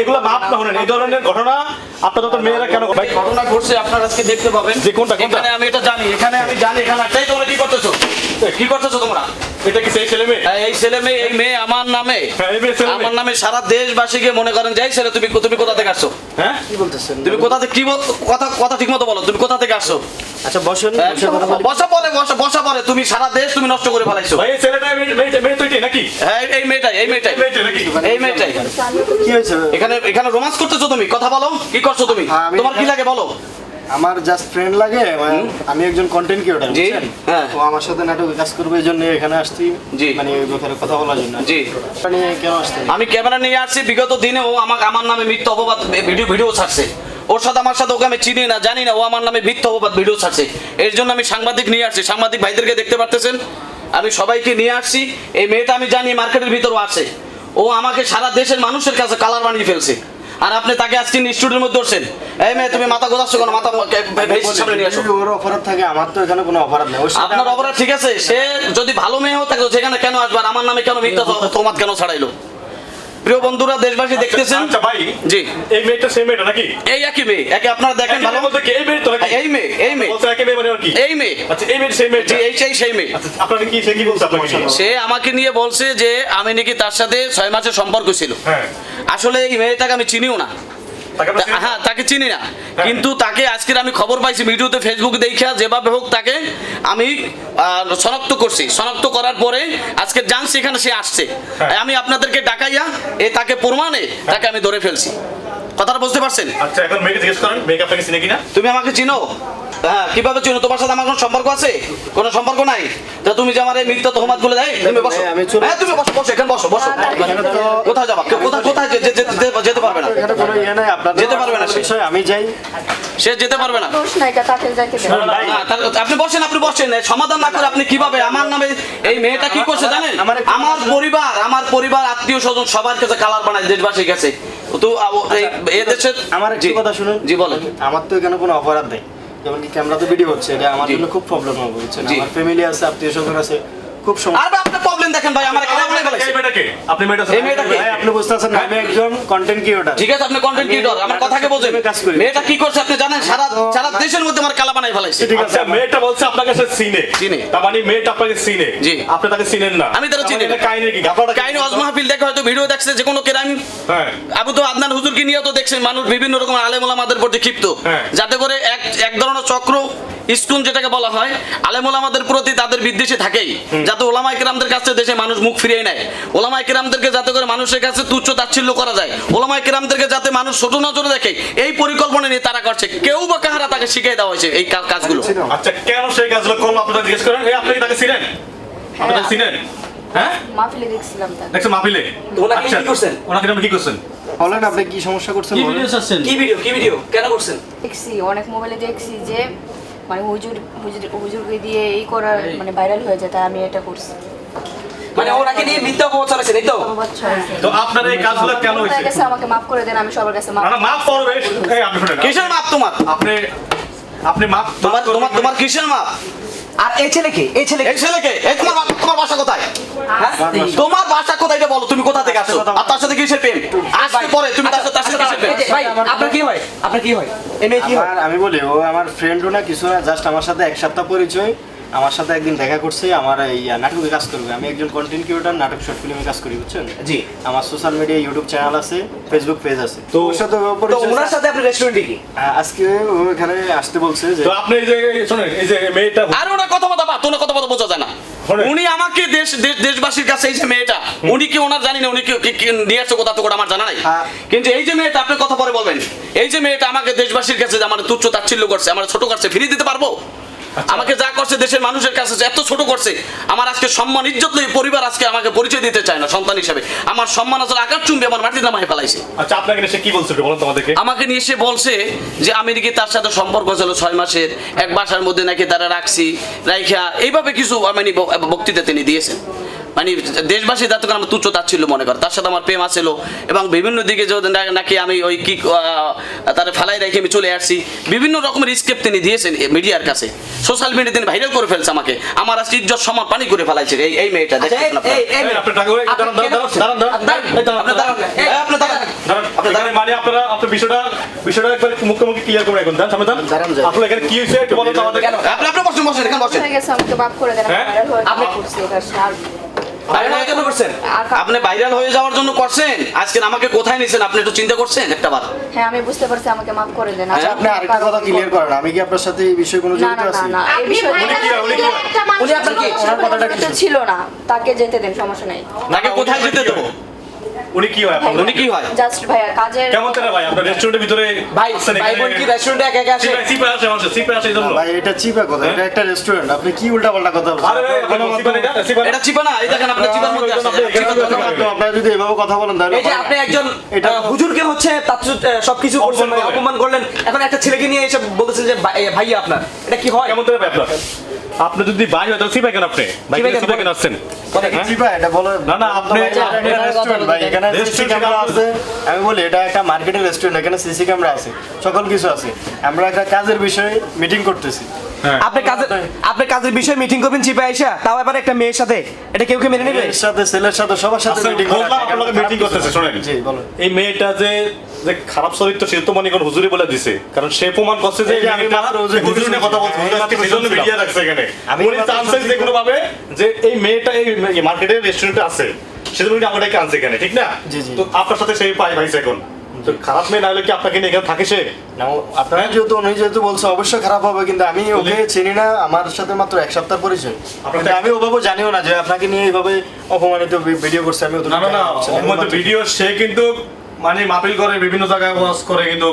এগুলো মাপ না। হলেন এই ধরনের ঘটনা আপনাদের তো মেয়েরা কেন ভাই ঘটনা ঘটছে আপনারা আজকে দেখতে পাবেন। যে কোনটা, কোনটা? আমি এটা জানি এখানে আমি জানি এখানে একটাই তোমরা কি করতেছো? কি করতেছো তোমরা? এটা কি সেই ছেলে মেয়ে এই ছেলে মেয়ে এই মেয়ে আমার নামে। হ্যাঁ, এই মেয়ে ছেলে আমার নামে সারা দেশবাসীকে মনে করেন যাই ছেলে তুমি তুমি কোথা থেকে আসছো? হ্যাঁ? কি বলতেছেন? তুমি কোথা থেকে কি কথা কথা ঠিক বলো তুমি কোথা থেকে আসছো? আচ্ছা বসেন হ্যাঁ? বসে বসা পরে বসা বসা পরে তুমি সারা দেশ তুমি নষ্ট করে ফেলাইছো। এই ছেলেটা মেয়ে- নাকি? হ্যাঁ এই মেয়েটাই এই মেয়েটাই। এই নাকি? এই মেয়েটাই। কি হয়েছে? এখানে এখানে রোমান্স করতেছো তুমি? কথা বলো। কি করছ তুমি? তোমার কি লাগে বলো? আমার জাস্ট ফ্রেন্ড লাগে মানে আমি একজন কন্টেন্ট ক্রিয়েটর বুঝছেন? হ্যাঁ। তো আমার সাথে নাটকে কাজ করবে এই জন্য এখানে আসছি। জি। মানে ওই ব্যাপারে কথা বলার জন্য। জি। মানে কেন আসছেন? আমি ক্যামেরা নিয়ে আসছি বিগত দিনে ও আমাকে আমার নামে মিথ্যা অপবাদ ভিডিও ভিডিও ছাড়ছে। ওর সাথে আমার সাথে ওকে আমি চিনি না জানি না ও আমার নামে মিথ্যা অপবাদ ভিডিও ছাড়ছে। এর জন্য আমি সাংবাদিক নিয়ে আসছি। সাংবাদিক ভাইদেরকে দেখতে পারতেছেন? আমি সবাইকে নিয়ে আসছি। এই মেয়েটা আমি জানি মার্কেটের ভিতরও আছে। ও আমাকে সারা দেশের মানুষের কাছে কালার বানিয়ে ফেলছে। আর আপনি তাকে আজকে স্টুডিওর মধ্যে ধরছেন। এই মেয়ে তুমি মাথা গোদাচ্ছ কেন? মাথা সামনে নিয়ে আসো। ওর অপরাধ থাকে আমার তো এখানে কোনো অপরাধ নেই। আপনার অপরাধ ঠিক আছে সে যদি ভালো মেয়ে হতো সেখানে কেন আসবার আমার নামে কেন মিথ্যা তোমার কেন ছাড়াইলো? প্রিয় বন্ধুরা দেশবাসী দেখতেছেন? আচ্ছা ভাই জি। এই মেয়েটা সেই মেয়েটা নাকি? এই একই মেয়ে একে আপনারা দেখেন ভালো? বলতে কি এই মেয়ে তো নাকি? এই মেয়ে এই মেয়ে। বলতে একই মেয়ে মানে কি? এই মেয়ে। আচ্ছা এই মেয়ে সেই মেয়ে জি এই সেই সেই মেয়ে। আচ্ছা আপনারা কি সে কি বলছে আপনাকে? সে আমাকে নিয়ে বলছে যে আমি নাকি তার সাথে ছয় মাসের সম্পর্ক ছিল। হ্যাঁ। আসলে এই মেয়েটাকে আমি চিনিও না? হ্যাঁ তাকে চিনি না। কিন্তু তাকে আজকের আমি খবর পাইছি ভিডিওতে ফেসবুক দেখা যেভাবে হোক তাকে আমি আহ, শনাক্ত করছি। শনাক্ত করার পরে আজকে জানছি এখানে সে আসছে। হ্যাঁ। আমি আপনাদেরকে ডাকাইয়া এ তাকে প্রমাণে তাকে আমি ধরে ফেলছি। কথাটা বুঝতে পারছেন? আচ্ছা এখন মেয়েকে জিজ্ঞেস করেন আপনাকে চিনে কিনা? তুমি আমাকে চিনো? হ্যাঁ কীভাবে চিনো তোমার সাথে আমার কোনো সম্পর্ক আছে? কোনো সম্পর্ক নাই? তা তুমি যে আমার এই মিথ্যা তহমাতগুলো দেয় তুমি বসো। হ্যাঁ তুমি বসো বসো এখানে বসো বসো। কোথায় যাবা? কোথায় কোথায় যেতে পারবে না। এখানে কোনো ইয়ে নাই আপনাদের যেতে পারবে না বিষয় আমি যাই। সে যেতে পারবে না। তার- আপনি বসেন আপনি বসেন। সমাধান না করে আপনি কীভাবে? আমার নামে এই মেয়েটা কি করছে জানেন? আমার- আমার পরিবার আমার পরিবার আত্মীয় স্বজন সবার কাছে কালার বানায় দেশবাসীর কাছে। তো আ- এই এ দেশের আমার একটু কথা শুনুন। জি বলেন। আমার তো এখানে কোনো অপরাধ নেই। যেমন কি ক্যামেরা তো ভিডিও হচ্ছে এটা আমার জন্য খুব প্রবলেম হবে বুঝছেন? আমার ফ্যামিলি আছে আত্মীয় স্বজন আছে। খুব সমস্যা। আর আপনি প্রবলেম দেখেন ভাই আমার কালার বানায় ফেলাইছে এই মেয়েটাকে আপনি মেয়েটা এই মেয়েটাকে? ভাই আপনি বুঝতে পারছেন না, আমি একজন কন্টেন্ট ক্রিয়েটর ঠিক আছে আপনি কন্টেন্ট ক্রিয়েটর আমার কথাকে বোঝেন। আমি কাজ করি। মেয়েটা কি করছে আপনি জানেন? সারা সারা দেশের মধ্যে আমার কালা বানাই ফেলাইছে। ঠিক আছে আচ্ছা মেয়েটা বলছে আপনাকে সে চিনে। চিনে। তার মানে মেয়েটা আপনাকে চিনে। জি। আপনি তাকে চিনেন না। আমি তারা চিনি না। কাহিনী কি? গাফাটা কাহিনী অজ মাহফিল দেখে হয়তো ভিডিও দেখছে যে কোনো ক্রাইম হ্যাঁ। আবু তো আদনান হুজুরকে নিয়েও তো দেখছেন মানুষ বিভিন্ন রকম আলেমুলামাদের প্রতি ক্ষিপ্ত। হ্যাঁ। যাতে করে এক এক ধরনের চক্র স্কুল যেটাকে বলা হয় আলেমুলামাদের প্রতি তাদের বিদ্বেষে থাকেই। যাতে ওলামা ইকরামদের কাছে দেশে মানুষ মুখ ফিরিয়ে নেয়। ওলামা ইকরামদেরকে যাতে করে মানুষের কাছে তুচ্ছ তাচ্ছিল্য করা যায়। ওলামা ইকরামদেরকে যাতে মানুষ ছোট নজরে দেখে এই পরিকল্পনা নিয়ে তারা করছে। কেউ বা কাহারা তাকে শিখিয়ে দেওয়া হয়েছে এই কাজগুলো। আচ্ছা কেন সেই কাজগুলো করল? আপনারা জিজ্ঞেস করেন। এই আপনি তাকে চিনেন? আপনি তাকে চিনেন? হ্যাঁ? মাহফিলে দেখছিলাম তাকে। মাহফিলে? ওনাকে কি করছেন? ওনাকে আপনি কি করছেন? বলেন আপনি কি সমস্যা করছেন কি ভিডিও কি ভিডিও কেন করছেন? দেখছি অনেক মোবাইলে দেখছি যে মানে হুজুর হুজুর হুজুরকে দিয়ে এই করার মানে ভাইরাল হয়ে যায় তাই আমি এটা করছি। মানে ওনাকে নিয়ে মিথ্যা অপবাদ চালাইছেন এই তো? তো আপনার এই কাজগুলো কেন হয়েছে? কাছে আমাকে মাফ করে দেন আমি সবার কাছে মাফ না মাপ করবে এই আপনি শুনেন কিসের মাপ তোমার? আপনি আপনি মাপ তোমার তোমার তোমার কিসের মাপ? আর এই ছেলেকে এই ছেলেকে এই ছেলেকে এই তোমার তোমার বাসা কোথায়? হ্যাঁ? তোমার বাসা কোথায় এটা বলো তুমি কোথা থেকে আসছো? আর তার সাথে কিসের প্রেম? আসতে পরে তুমি তার সাথে ভাই আপনার কি হয়? আপনার কি হয়? কি হয়? আমি বলি ও আমার ফ্রেন্ডও না কিছু না জাস্ট আমার সাথে এক সপ্তাহ পরিচয় আমার সাথে একদিন দেখা করছে আমার এই নাটকে কাজ করবে। আমি একজন কন্টেন্ট ক্রিয়েটর নাটক শর্ট ফিল্মে কাজ করি বুঝছেন? জি। আমার সোশ্যাল মিডিয়া ইউটিউব চ্যানেল আছে ফেসবুক পেজ আছে। তো ওর সাথে তো ওনার সাথে আপনি রেস্টুরেন্টে কি? আজকে ও এখানে আসতে বলছে যে তো আপনি এই যে এই এই যে মেয়েটা আর ওনার কথা বলা বাদ ওনার কথা বলা বোঝা যায় না। শোনেন। উনি আমাকে দেশ দেশ- দেশবাসীর কাছে এই যে মেয়েটা উনি কি ওনার জানি না উনি কি নিয়ে আসছে কোথা তো আমার জানা নাই। হ্যাঁ। কিন্তু এই যে মেয়েটা আপনি কথা পরে বলবেন এই যে মেয়েটা আমাকে দেশবাসীর কাছে যে আমার তুচ্ছ তাচ্ছিল্য করছে আমার ছোট করছে ফিরিয়ে দিতে পারব? আমাকে যা করছে দেশের মানুষের কাছে এত ছোট করছে আমার আজকে সম্মান ইজ্জত নেই পরিবার আজকে আমাকে পরিচয় দিতে চায় না সন্তান হিসেবে। আমার সম্মান আসলে আকার চুম্বি আমার মাটির নামায় ফেলাইছে। আচ্ছা আপনাকে সে কি বলছে বলুন তোমাদেরকে আমাকে নিয়ে এসে বলছে যে আমি নাকি তার সাথে সম্পর্ক ছিল ছয় মাসের এক বাসার মধ্যে নাকি তারা রাখছি রাইখা এইভাবে কিছু মানে বক্তৃতা তিনি দিয়েছেন। মানে দেশবাসী যাতে আমার তুচ্ছ তাচ্ছিল্য মনে করে তার সাথে আমার প্রেম আছিল এবং বিভিন্ন দিকে নাকি আমি ওই কি তার ফেলাই রেখে আমি চলে আসছি বিভিন্ন রকমের স্কেপ তিনি দিয়েছেন মিডিয়ার কাছে। সোশ্যাল মিডিয়া তিনি ভাইরাল করে ফেলছে আমাকে। আমার আজকে ইজ্জত সম্মান পানি করে ফেলাইছে এই এই মেয়েটা এই- আপনারা। মানে বিষয়টা বিষয়টা একবার মুখোমুখি ক্লিয়ার করে রাখুন। দাঁড়ান সামনে দাঁড়ান। দাঁড়ান, এখানে কি হয়েছে একটু বলুন আমাদের। আপনি আপনি বসেন বসেন এখানে বসেন। আমাকে মাফ করে দেন? ভাইরাল হয়ে আপনি- করছি এটা আর ভাইরাল হওয়ার করছেন? আপনি ভাইরাল হয়ে যাওয়ার জন্য করছেন? আজকে আমাকে কোথায় নিছেন? আপনি একটু চিন্তা করছেন? একটা বার হ্যাঁ আমি বুঝতে পারছি আমাকে মাফ করে দেন। আচ্ছা, আপনি আরেকটা কথা ক্লিয়ার করেন। আমি কি আপনার সাথে এই বিষয়ে কোনো জড়িত আছি? না এই বিষয়ে উনি কি উনি কি? উনি আপনার কি? ওনার কথাটা কি? ছিল না। তাকে যেতে দেন সমস্যা নেই। তাকে কোথায় যেতে দেবো? উনি কি হয়? উনি কি হয়? জাস্ট ভাইয়া কাজের কেমন তারা ভাই? আপনার রেস্টুরেন্টের ভিতরে ভাই ভাই বোন কি রেস্টুরেন্টে একা একা আসে আসে মানুষ, সিপে আসে এই জন্য। ভাই এটা চিপা কথা এটা একটা রেস্টুরেন্ট আপনি কি উল্টাপাল্টা কথা বলছেন? আরে ভাই, আপনার আপনার সিপে এটা? সিপে এটা চিপা না এই দেখেন আপনার চিপার মধ্যে আছে। আপনি চিপার মধ্যে বলেন। আপনারা যদি এভাবে কথা বলেন তাহলে এই যে আপনি একজন এটা- হুজুরকে হচ্ছে তাচ্ছু- সবকিছু করছেন অপমান করলেন। অপমান করলেন। এখন একটা ছেলেকে নিয়ে এসে বলতেছেন যে ভাই- ভাইয়া আপনার এটা কি হয়? কেমন তারা ভাই আপনার? আপনি যদি ভাই হয় তাহলে সিপাই কেন আপনি ভাই কেন? সিপাই কেন আসছেন হ্যাঁ? এটা বলে না, না, আপনি- আপনি- রেস্টুরেন্ট ভাই এখানে সিসি রেস্টুরেন্ট ক্যামেরা আছে আমি বলি এটা একটা মার্কেটের রেস্টুরেন্ট এখানে সিসি ক্যামেরা আছে সকল কিছু আছে আমরা একটা কাজের বিষয়ে মিটিং করতেছি। আপনি কাজের আপনি কাজের বিষয়ে মিটিং করবেন চিপে আইসা তাও এবার একটা মেয়ের সাথে। এটা কেউ কি মেনে নেবে? মেয়ের সাথে ছেলের সাথে সবার সাথে আচ্ছা, মিটিং আপনাকে মিটিং করতেছে শোনেন। জি বলুন। এই মেয়েটা যে যে খারাপ চরিত্র সে তো মনে করেন হুজুরি বলে দিছে। কারণ সে প্রমাণ করছে যে হুজুর নিয়ে কথা বলছে হ্যাঁ, সেজন্য রাখছে এখানে। উনি চান্সেস যে কোনো ভাবে যে এই মেয়েটা এই মার্কেটের রেস্টুরেন্টে আছে। সেজন্য উনি আমাদেরকে আনছে এখানে ঠিক না? জি, জি। তো আপনার সাথে সেই পাই ভাইছে এখন। তো খারাপ মেয়ে না হলে কি আপনাকে নিয়ে এখানে থাকে সে? না, আপনারা যেহেতু উনি যেহেতু বলছে অবশ্যই খারাপ হবে কিন্তু আমি ওকে চিনি না আমার সাথে মাত্র এক সপ্তাহ পরিচয়। কিন্তু আমি ওভাবে জানিও না যে আপনাকে নিয়ে এইভাবে অপমানিত ভিডিও করছে আমি না না না ভিডিও সে কিন্তু মানে মাপিল করে বিভিন্ন জায়গায় ওয়াজ করে কিন্তু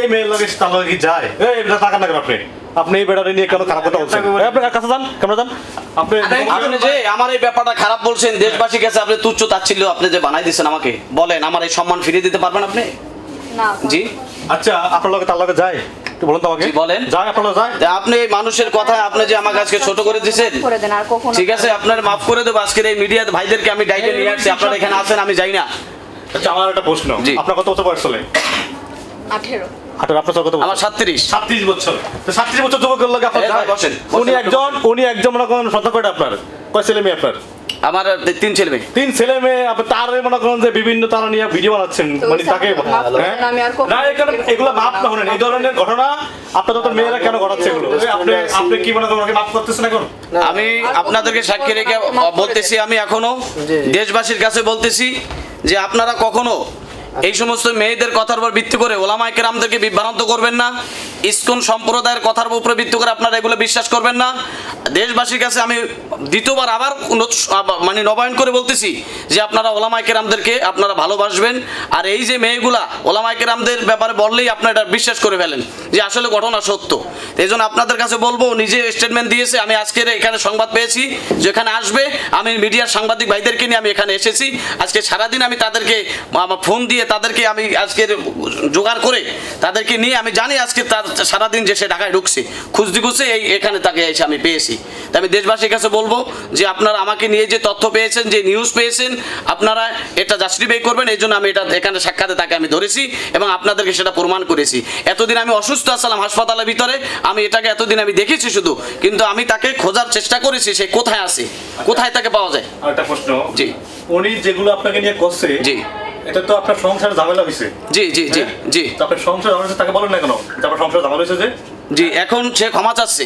এই মেয়ের লাগে তার লগে কি যায়? এই এটা টাকা না কেন আপনি? আপনি এই বেটারে নিয়ে কেন খারাপ কথা বলছেন? আপনাকে বলি- আপনি কাছে যান কেমন যান। আপনি আপনি যে আমার এই ব্যাপারটা খারাপ বলছেন দেশবাসীর কাছে আপনি তুচ্ছ তাচ্ছিল্য আপনি যে বানাই দিয়েছেন আমাকে বলেন আমার এই সম্মান ফিরিয়ে দিতে পারবেন আপনি? না জি। আচ্ছা আপনার লগে তার লগে যায় একটু বলুন তো আমাকে। বলেন। যায় আপনার যায় আপনি এই মানুষের কথা আপনি যে আমাকে আজকে ছোট করে দিয়েছেন করে দেন আর কখনো ঠিক আছে আপনার মাফ করে দেবো আজকের এই মিডিয়া ভাইদেরকে আমি ডাইকে নিয়ে আসছি আপনারা এখানে আছেন আমি যাই না। আচ্ছা আমার একটা প্রশ্ন। আপনার কত বছর বয়স চলে আঠেরো। আপনার কত আমার সাতত্রিশ সাতত্রিশ বছর তো সাতত্রিশ বছর যুবকের আপনার বসেন, উনি একজন উনি একজন মনে করেন সন্তান কয়টা আপনার কয় ছেলে মেয়ে আপনার আমার তিন ছেলে মেয়ে তিন ছেলে মেয়ে তার মনে করেন যে বিভিন্ন তারা নিয়ে ভিডিও বানাচ্ছেন মানে তাকে হ্যাঁ? না এখানে এগুলো মাপ না হলেন এই ধরনের ঘটনা আপনাদের তো মেয়েরা কেন ঘটাচ্ছে এগুলো আপনি আপনি কি মনে করেন মাপ করতেছেন এখন আমি আপনাদেরকে সাক্ষী রেখে বলতেছি আমি এখনও। দেশবাসীর কাছে বলতেছি যে আপনারা কখনো এই সমস্ত মেয়েদের কথার উপর ভিত্তি করে ওলামাই কেরামদেরকে বিভ্রান্ত করবেন না। ইসকন সম্প্রদায়ের কথার উপরে ভিত্তি করে আপনারা এগুলো বিশ্বাস করবেন না। দেশবাসীর কাছে আমি দ্বিতীয়বার আবার মানে নবায়ন করে বলতেছি যে আপনারা ওলামাই কেরামদেরকে আপনারা ভালোবাসবেন। আর এই যে মেয়েগুলা ওলামাই কেরামদের ব্যাপারে বললেই আপনারা এটা বিশ্বাস করে ফেলেন যে আসলে ঘটনা সত্য। এই জন্য আপনাদের কাছে বলব, নিজে স্টেটমেন্ট দিয়েছে, আমি আজকের এখানে সংবাদ পেয়েছি যেখানে আসবে। আমি মিডিয়ার সাংবাদিক ভাইদেরকে নিয়ে আমি এখানে এসেছি। আজকে সারাদিন আমি তাদেরকে ফোন দিয়ে তাদেরকে আমি আজকের জোগাড় করে তাদেরকে নিয়ে আমি জানি আজকে তার সারাদিন যে সে ঢাকায় ঢুকছে খুঁজতে খুঁজতে এই এখানে তাকে এসে আমি পেয়েছি। তাই আমি দেশবাসীর কাছে বলব যে আপনারা আমাকে নিয়ে যে তথ্য পেয়েছেন যে নিউজ পেয়েছেন আপনারা এটা জাস্টিফাই করবেন এই জন্য আমি এটা এখানে সাক্ষাতে তাকে আমি ধরেছি এবং আপনাদেরকে সেটা প্রমাণ করেছি। এতদিন আমি অসুস্থ আসলাম হাসপাতালের ভিতরে আমি এটাকে এতদিন আমি দেখেছি শুধু কিন্তু আমি তাকে খোঁজার চেষ্টা করেছি সে কোথায় আছে? কোথায় তাকে পাওয়া যায়? একটা প্রশ্ন। জি। উনি যেগুলো আপনাকে নিয়ে করছে জি। এটা তো আপনার সংসার ঝামেলা হয়েছে জি জি জি জি। তো আপনার সংসার ঝামেলা তাকে বলেন না কেন? আপনার সংসার ঝামেলা হয়েছে যে? জি এখন সে ক্ষমা চাচ্ছে।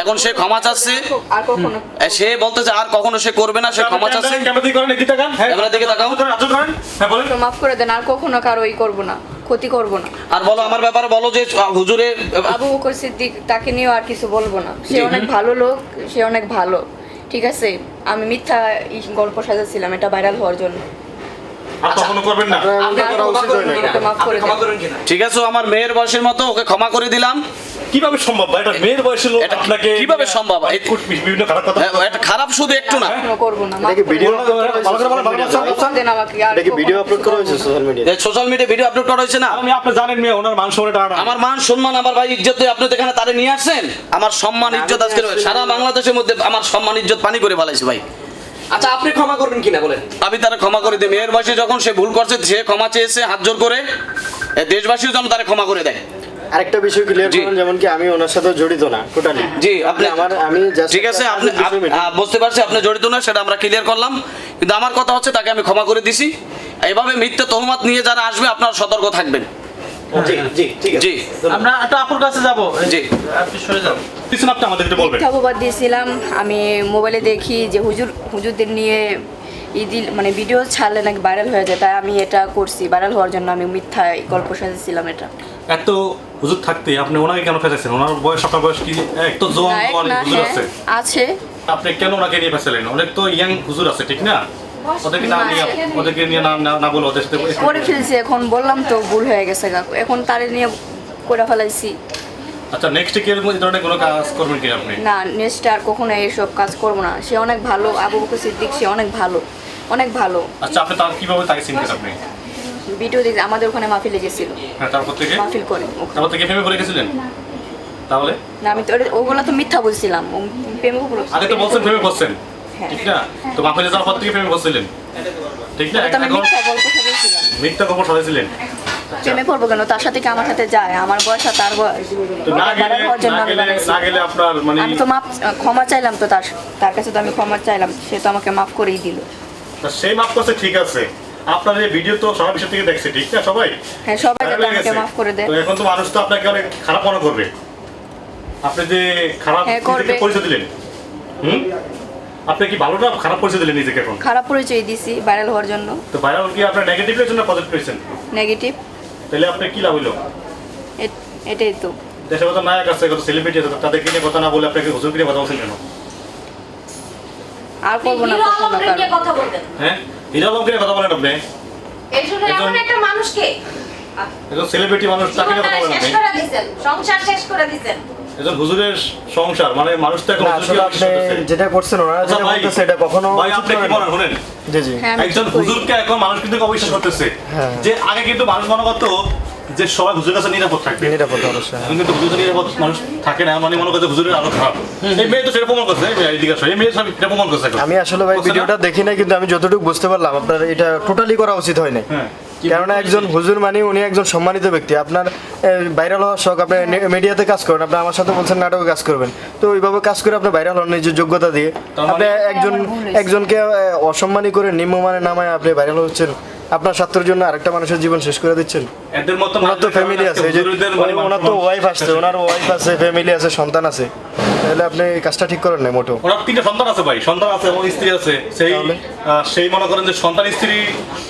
এখন সে ক্ষমা চাচ্ছে। আর কখনো এ, সে আর কখনো সে করবে না সে ক্ষমা চাচ্ছে। ক্যামেরা দিকে হ্যাঁ তাকাও। হ্যাঁ মাফ করে দেন আর কখনো কারও ই করব না ক্ষতি করব না। আর বলো আমার ব্যাপারে বলো যে হুজুরে আবু বকর সিদ্দিক তাকে নিয়েও আর কিছু বলব না। সে অনেক ভালো লোক সে অনেক ভালো। ঠিক আছে? আমি মিথ্যা গল্প সাজাচ্ছিলাম এটা ভাইরাল হওয়ার জন্য। আর কখনো করবেন না। ঠিক আছে আমার মেয়ের বয়সের মতো ওকে ক্ষমা করে দিলাম। কীভাবে সম্ভব ভাই? এটা মেয়ের বয়সের লোক আপনাকে কীভাবে সম্ভব? বিভিন্ন খারাপ কথা হ্যাঁ, এটা খারাপ শুধু একটু না। করব না এটা করে ভিডিও আপলোড করা হয়েছে ভালো করে ভালো করে দেন আমাকে আর এটা কি ভিডিও আপলোড করা হয়েছে সোশ্যাল মিডিয়ায় সোশ্যাল মিডিয়া ভিডিও আপলোড করা হয়েছে না? আমি আপনি জানেন মেয়ে ওনার মান সম্মানে টাকা আমার মান সম্মান আমার ভাই ইজ্জত দিয়ে আপনি তো এখানে তারে নিয়ে আসছেন? আমার সম্মান ইজ্জত আজকে সারা বাংলাদেশের মধ্যে আমার সম্মান ইজ্জত পানি করে ফেলাইছে ভাই। আচ্ছা আপনি ক্ষমা করবেন কিনা বলেন? আমি তারা ক্ষমা করে দিই। মেয়ের বয়সে যখন সে ভুল করছে সে ক্ষমা চেয়েছে হাত জোর করে দেশবাসীও যেন তারা ক্ষমা করে দেয়। আরেকটা বিষয় ক্লিয়ার করুন যেমন কি আমি ওনার সাথে জড়িত না টোটালি জি আপনি আমার আমি ঠিক আছে আপনি বুঝতে পারছি আপনি জড়িত না সেটা আমরা ক্লিয়ার করলাম। কিন্তু আমার কথা হচ্ছে তাকে আমি ক্ষমা করে দিছি। এইভাবে মিথ্যে তহমত নিয়ে যারা আসবে আপনারা সতর্ক থাকবেন। জি জি ঠিক আছে। জি। আমরা একটা আপুর কাছে যাব। জি। আপনি সরে যান। কিছু আপনি আমাদের একটু বলবেন। মিথ্যা দিয়েছিলাম। আমি মোবাইলে দেখি যে হুজুর হুজুরদের নিয়ে ইদিল মানে ভিডিও ছাড়লে নাকি ভাইরাল হয়ে যায়। তাই আমি এটা করছি। ভাইরাল হওয়ার জন্য আমি মিথ্যা গল্প সাজিয়েছিলাম এটা। এত হুজুর থাকতে আপনি ওনাকে কেন ফেসেছেন ওনার বয়স আপনার বয়স কি? এক তো জোয়ান হুজুর হ্যাঁ আছে। আছে। আপনি কেন ওনাকে নিয়ে ফেসেলেন? অনেক তো ইয়াং হুজুর আছে ঠিক না? ওদেরকে নিয়ে ওদেরকে নিয়ে না না- না বলে ওদের সাথে করে ফেলছি এখন বললাম তো ভুল হয়ে গেছে গা এখন তারে নিয়ে করে ফেলাইছি। আচ্ছা নেক্সট কি এরকম ধরনের কোনো কাজ করবেন কি আপনি? না নেক্সট আর কখনো এইসব কাজ করব না। সে অনেক ভালো আবু বকর সিদ্দিক সে অনেক ভালো অনেক ভালো। আচ্ছা আপনি তার কীভাবে তাকে চিনতেন আপনি? ভিডিও দেখে আমাদের ওখানে মাহফিলে গেছিল। হ্যাঁ তারপর থেকে? মাহফিল করে তারপর থেকে প্রেমে পড়ে গেছিলেন? তাহলে? না আমি তো ওগুলো তো মিথ্যা বলছিলাম। প্রেমে আগে তো বলছেন প্রেমে পড়ছেন। ঠিক না? তো মাফিলে যাওয়ার পর থেকে প্রেমে পড়ছিলেন? ঠিক না? তো আমি মিথ্যা গল্প খবর সাজাইছিলেন? প্রেমে পড়ব কেন? তার সাথে কি আমার সাথে যায়? আমার বয়স আর তার বয়স। আমি মানে আমি তো মাপ ক্ষমা চাইলাম তো তার তার কাছে তো আমি ক্ষমা চাইলাম। সে তো আমাকে মাফ করেই দিল। তা সেই মাফ করছে ঠিক আছে। আপনার এই ভিডিও তো সারা বিশ্ব থেকে দেখছে ঠিক না সবাই? হ্যাঁ সবাই হয়ে আমাকে। মাফ করে দেয়। তো এখন তো মানুষ তো আপনাকে অনেক খারাপ মনে করবে। আপনি যে খারাপ হ্যাঁ, পরিচয় দিলেন। হুম? আপনি কি ভালো না খারাপ পরিচয় দিলেন নিজেকে এখন? খারাপ পরিচয় দিছি ভাইরাল হওয়ার জন্য। তো ভাইরাল কি আপনার নেগেটিভ হয়েছেন না পজিটিভ হয়েছেন নেগেটিভ তাহলে আপনি কি লাভ হলো এটাই তো। দেশের কথা নায়ক আছে কত সেলিব্রিটি আছে তাদেরকে নিয়ে কথা না বলে আপনাকে হুজুর নিয়ে কথা বলছেন কেন? আর করব না কারণ নিয়ে কথা বলতেন হ্যাঁ? হিরো আলমকে কথা বলেন আপনি। এই জন্য এমন একটা মানুষকে। একজন সেলিব্রিটি মানুষ তাকে কথা বলেন শেষ করে দিছেন সংসার শেষ করে দিছেন একজন হুজুরের সংসার মানে মানুষ তো এখন না, হুজুরকে আসলে বিশ্বাস আপনি করতেছে। যেটা করছেন ওনারা যেটা বলতেছে এটা কখনো ভাই আপনি কি বলেন শুনেন। জি জি। আমি একজন হুজুরকে এখন মানুষ কিন্তু অবিশ্বাস করতেছে। যে আগে কিন্তু মানুষ মনে করতো যে সবাই হুজুরের কাছে নিরাপদ থাকবে। নিরাপদ অবশ্যই। এখন কিন্তু হুজুরের নিরাপদ মানুষ থাকে না মানে মনে করছে হুজুরের আরও খারাপ। এই মেয়ে তো সেটা প্রমাণ করছে এই মেয়ে আসো, এই মেয়ে সব এটা প্রমাণ করছে আমি আসলে ভাই? ভিডিওটা দেখি না কিন্তু আমি যতটুকু বুঝতে পারলাম আপনার এটা টোটালি করা উচিত হয় না হ্যাঁ। কেননা একজন হুজুর মানে উনি একজন সম্মানিত ব্যক্তি। আপনার ভাইরাল হওয়ার শখ আপনি মিডিয়াতে কাজ করেন আপনি আমার সাথে বলছেন নাটকে কাজ করবেন। তো ওইভাবে কাজ করে আপনি ভাইরাল হন নিজের যোগ্যতা দিয়ে। মানে- আপনি একজন ভুল হয়েছে। একজনকে অসম্মানী করে নিম্নমানে নামায় আপনি ভাইরাল হচ্ছেন আপনার স্বার্থের জন্য আরেকটা মানুষের জীবন শেষ করে দিচ্ছেন। ওনার তো ফ্যামিলি আছে এই যে হুজুরদের মানে ওনার তো ওয়াইফ আছে ওনার ওয়াইফ আছে ফ্যামিলি আছে সন্তান আছে। তাহলে আপনি এই কাজটা ঠিক করেন না মোটো ওনার তিনটা সন্তান আছে ভাই সন্তান আছে এবং স্ত্রী আছে। সেই? সেই মনে করেন যে সন্তান স্ত্রী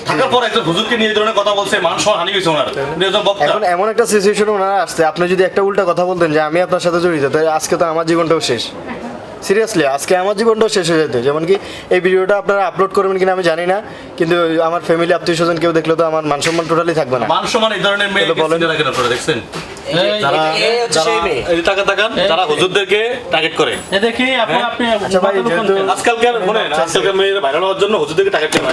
থাকার পর একজন হুজুরকে নিয়ে এই ধরনের কথা বলছে মান সম্মান হানি হয়েছে ওনার। একজন বক্তা। এখন এমন একটা সিচুয়েশন ওনারা আসছে আপনি যদি একটা উল্টা কথা বলতেন যে আমি আপনার সাথে জড়িত তাহলে আজকে তো আমার জীবনটাও শেষ। সিরিয়াসলি আজকে আমার জীবনটাও শেষ হয়ে যেত। যেমন কি এই ভিডিওটা আপনারা আপলোড করবেন কিনা আমি জানি না কিন্তু আমার ফ্যামিলি আত্মীয় স্বজন কেউ দেখলে তো আমার মান সম্মান টোটালি থাকবে না। মান সম্মান এই ধরনের মেয়ে বলেন। রাখেন আপনারা দেখছেন? যারা হুজুরদেরকে টার্গেট করে। এ দেখি আপনি আপনি আচ্ছা। আজকালকার মনে আজকালকার মেয়েরা ভাইরাল হওয়ার জন্য হুজুরদেরকে টার্গেট করে